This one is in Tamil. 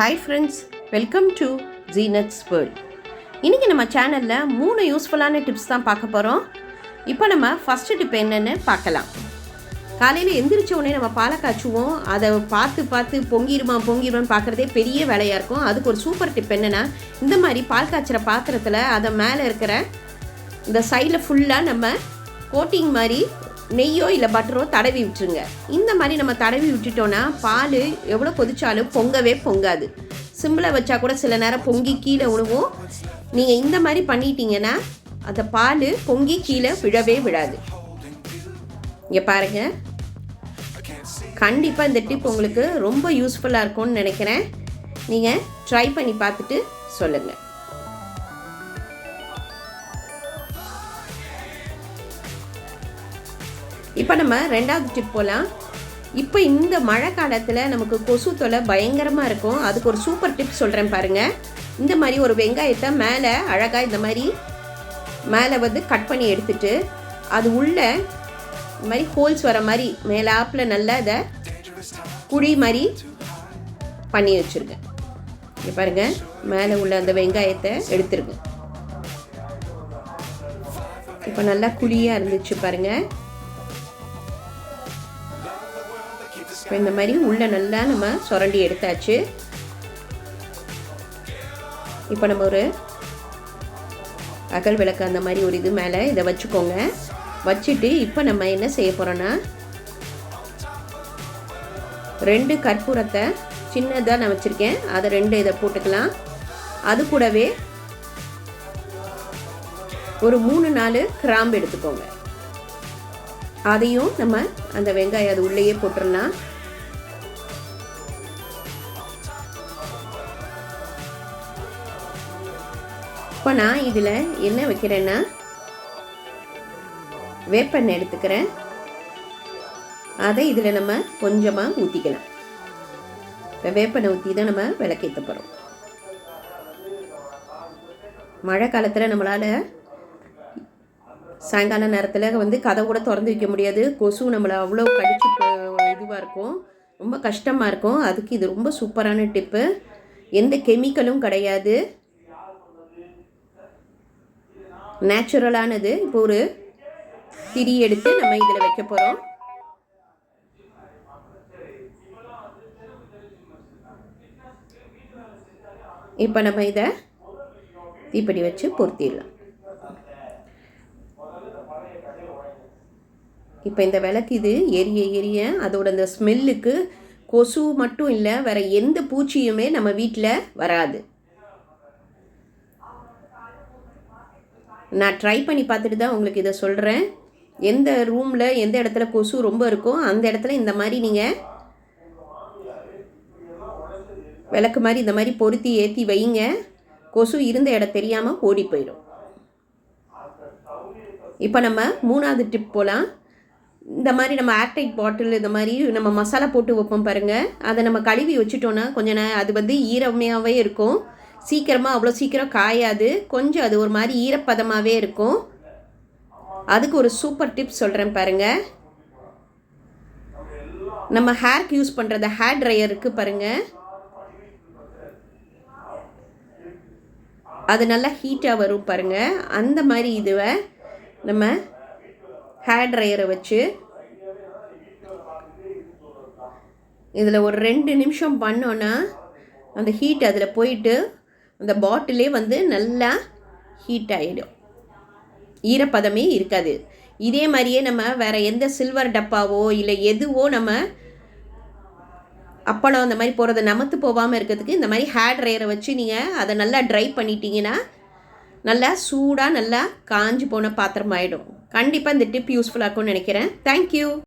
ஹாய் ஃப்ரெண்ட்ஸ் வெல்கம் டு ஜீனட்ஸ் வேர்ல்ட் இன்றைக்கி நம்ம சேனலில் மூணு யூஸ்ஃபுல்லான டிப்ஸ் தான் பார்க்க போகிறோம் இப்போ நம்ம ஃபஸ்ட்டு டிப் என்னென்னு பார்க்கலாம். காலையில் எந்திரிச்ச உடனே நம்ம பாலை காய்ச்சுவோம். அதை பார்த்து பார்த்து பொங்கிடுமா பொங்கிருமான்னு பார்க்குறதே பெரிய வேலையாக இருக்கும். அதுக்கு ஒரு சூப்பர் டிப் என்னென்னா இந்த மாதிரி பால் காய்ச்சிற பாத்திரத்தில் அதை மேலே இருக்கிற இந்த சைடில் ஃபுல்லாக நம்ம கோட்டிங் மாதிரி நெய்யோ இல்லை பட்டரோ தடவி விட்டுருங்க. இந்த மாதிரி நம்ம தடவி விட்டுட்டோன்னா பால் எவ்வளோ கொதிச்சாலும் பொங்கவே பொங்காது. சிம்பிளை வச்சா கூட சில நேரம் பொங்கி கீழே விழுவும் நீங்கள் இந்த மாதிரி பண்ணிட்டீங்கன்னா அந்த பால் பொங்கி கீழே விழவே விழாது. இங்கே பாருங்கள் கண்டிப்பாக இந்த டிப் உங்களுக்கு ரொம்ப யூஸ்ஃபுல்லாக இருக்கும்னு நினைக்கிறேன். நீங்கள் ட்ரை பண்ணி பார்த்துட்டு சொல்லுங்கள் இப்போ நம்ம ரெண்டாவது டிப் போகலாம் இப்போ இந்த மழை காலத்தில் நமக்கு கொசு தொலை பயங்கரமாக இருக்கும். அதுக்கு ஒரு சூப்பர் டிப் சொல்கிறேன் பாருங்கள் இந்த மாதிரி ஒரு வெங்காயத்தை மேலே அழகாக இந்த மாதிரி மேலே வந்து கட் பண்ணி எடுத்துட்டு அது உள்ள இந்த மாதிரி ஹோல்ஸ் வர மாதிரி மேலாப்பில் நல்லா இதை குழி மாதிரி பண்ணி வச்சுருக்கேன் இங்கே பாருங்கள் மேலே உள்ள அந்த வெங்காயத்தை எடுத்துருங்க. இப்போ நல்லா குழியாக இருந்துச்சு பாருங்கள் இப்போ இந்த மாதிரி உள்ளே நல்லா நம்ம சுரண்டி எடுத்தாச்சு. இப்போ நம்ம ஒரு அகல் விளக்கு அந்த மாதிரி ஒரு இது மேலே இதை வச்சுக்கோங்க. வச்சுட்டு இப்போ நம்ம என்ன செய்ய போகிறோன்னா ரெண்டு கற்பூரத்தை சின்னதாக நான் வச்சுருக்கேன். அதை ரெண்டு இதை போட்டுக்கலாம். அது கூடவே ஒரு மூணு நாலு கிராம்பு எடுத்துக்கோங்க. அதையும் நம்ம அந்த வெங்காயம் அது உள்ளேயே போட்டுடலாம். இப்போ நான் இதில் என்ன வைக்கிறேன்னா வேப்பெண்ணெய் எடுத்துக்கிறேன். அதை இதில் நம்ம கொஞ்சமாக ஊற்றிக்கலாம். இப்போ வேப்பெண்ணெய் ஊற்றி தான் நம்ம விளக்கேற்ற போகிறோம். மழை காலத்தில் நம்மளால் சாயங்கால நேரத்தில் வந்து கதை கூட திறந்து வைக்க முடியாது. கொசு நம்மளை அவ்வளோ கடிச்சு இதுவாக இருக்கும். ரொம்ப கஷ்டமாக இருக்கும். அதுக்கு இது ரொம்ப சூப்பரான டிப்பு. எந்த கெமிக்கலும் கிடையாது. நேச்சுரலானது இப்போ ஒரு திரி எடுத்து நம்ம இதில் வைக்க போகிறோம் இப்போ நம்ம இதை தீப்பெட்டி வச்சு பொருத்திடலாம். இப்போ இந்த விளக்கு இது எரிய எரிய அதோட அந்த ஸ்மெல்லுக்கு கொசு மட்டும் இல்லை வேறு எந்த பூச்சியுமே நம்ம வீட்டில் வராது. நான் ட்ரை பண்ணி பார்த்துட்டு தான் உங்களுக்கு இதை சொல்கிறேன் எந்த ரூமில் எந்த இடத்துல கொசு ரொம்ப இருக்கோ அந்த இடத்துல இந்த மாதிரி நீங்கள் விளக்கு மாதிரி இந்த மாதிரி பொருத்தி ஏற்றி வைங்க. கொசு இருந்த இடம் தெரியாமல் ஓடி போயிடும். இப்போ நம்ம மூணாவது டிப் போகலாம் இந்த மாதிரி நம்ம ஏர்டைட் பாட்டில் இந்த மாதிரி நம்ம மசாலா போட்டு வைப்போம் பாருங்கள் அதை நம்ம கழுவி வச்சுட்டோன்னா கொஞ்ச நேரம் அது வந்து ஈரமையாகவே இருக்கும். சீக்கிரமாக அவ்வளோ சீக்கிரம் காயாது. கொஞ்சம் அது ஒரு மாதிரி ஈரப்பதமாகவே இருக்கும். அதுக்கு ஒரு சூப்பர் டிப் சொல்கிறேன் பாருங்கள் நம்ம ஹேர்க்கு யூஸ் பண்ணுறது ஹேர் ட்ரையர் இருக்குது பாருங்கள் அது நல்லா ஹீட்டாக வரும் பாருங்கள் அந்த மாதிரி இதுவை நம்ம ஹேர் ட்ரையரை வச்சு இதில் ஒரு ரெண்டு நிமிஷம் பண்ணோன்னா அந்த ஹீட் அதில் போயிட்டு அந்த பாட்டிலே வந்து நல்லா ஹீட் ஆகிடும் ஈரப்பதமே இருக்காது. இதே மாதிரியே நம்ம வேறு எந்த சில்வர் டப்பாவோ இல்லை எதுவோ நம்ம அப்பளம் அந்த மாதிரி போகிறத நமத்து போகாமல் இருக்கிறதுக்கு இந்த மாதிரி ஹேர் ட்ரையரை வச்சு நீங்கள் அதை நல்லா ட்ரை பண்ணிட்டீங்கன்னா நல்லா சூடாக நல்லா காஞ்சி போன பாத்திரம் ஆகிடும் கண்டிப்பாக இந்த டிப் யூஸ்ஃபுல்லாக இருக்கும்னு நினைக்கிறேன். தேங்க்யூ